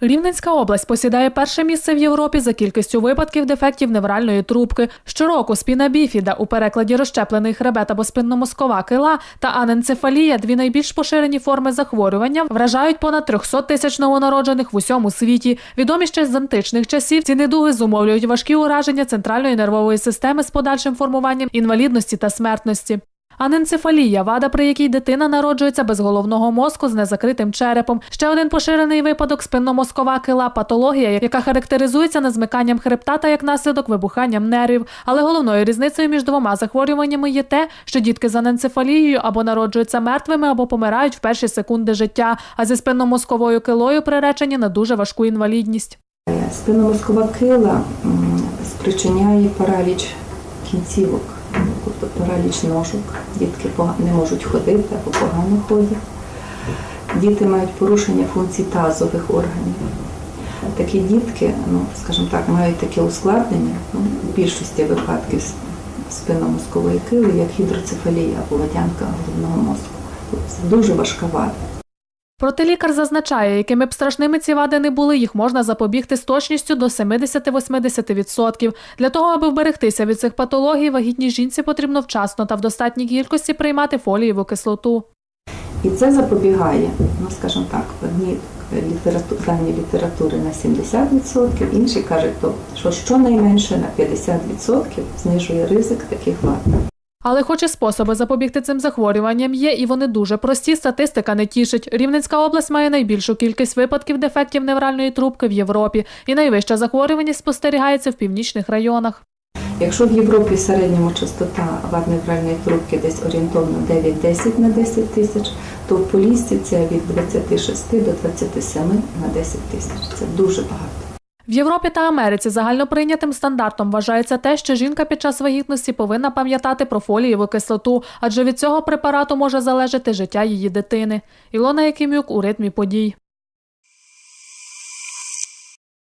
Рівненська область посідає перше місце в Європі за кількістю випадків дефектів невральної трубки. Щороку спіна біфіда у перекладі розщеплений хребет або спинномозкова кила та аненцефалія, дві найбільш поширені форми захворювання, вражають понад 300 тисяч новонароджених в усьому світі. Відомі ще з античних часів ці недуги зумовлюють важкі ураження центральної нервової системи з подальшим формуванням інвалідності та смертності. Аненцефалія – вада, при якій дитина народжується без головного мозку з незакритим черепом. Ще один поширений випадок – спинномозкова кила – патологія, яка характеризується незмиканням хребта та як наслідок вибуханням нервів. Але головною різницею між двома захворюваннями є те, що дітки з аненцефалією або народжуються мертвими, або помирають в перші секунди життя, а зі спинномозковою килою приречені на дуже важку інвалідність. Спинномозкова кила спричиняє параліч кінцівок, тобто параліч ножок. Дітки не можуть ходити або погано ходять. Діти мають порушення функцій тазових органів. Такі дітки, ну скажімо так, мають таке ускладнення ну, в більшості випадків спинномозкової кили, як гідроцефалія або водянка головного мозку. Тобто дуже важка вада. Проте лікар зазначає, якими б страшними ці вади не були, їх можна запобігти з точністю до 70-80%. Для того, аби вберегтися від цих патологій, вагітній жінці потрібно вчасно та в достатній кількості приймати фолієву кислоту. І це запобігає, ну скажімо так, одні літерату, дані літератури на 70%, інші кажуть, що щонайменше на 50% знижує ризик таких вад. Але хоч і способи запобігти цим захворюванням є, і вони дуже прості, статистика не тішить. Рівненська область має найбільшу кількість випадків дефектів невральної трубки в Європі, і найвища захворюваність спостерігається в північних районах. Якщо в Європі в середньому частота вад невральної трубки десь орієнтовно 9-10 на 10 тисяч, то в Поліссі це від 26 до 27 на 10 тисяч. Це дуже багато. В Європі та Америці загальноприйнятим стандартом вважається те, що жінка під час вагітності повинна пам'ятати про фолієву кислоту, адже від цього препарату може залежати життя її дитини. Ілона Якимюк у ритмі подій.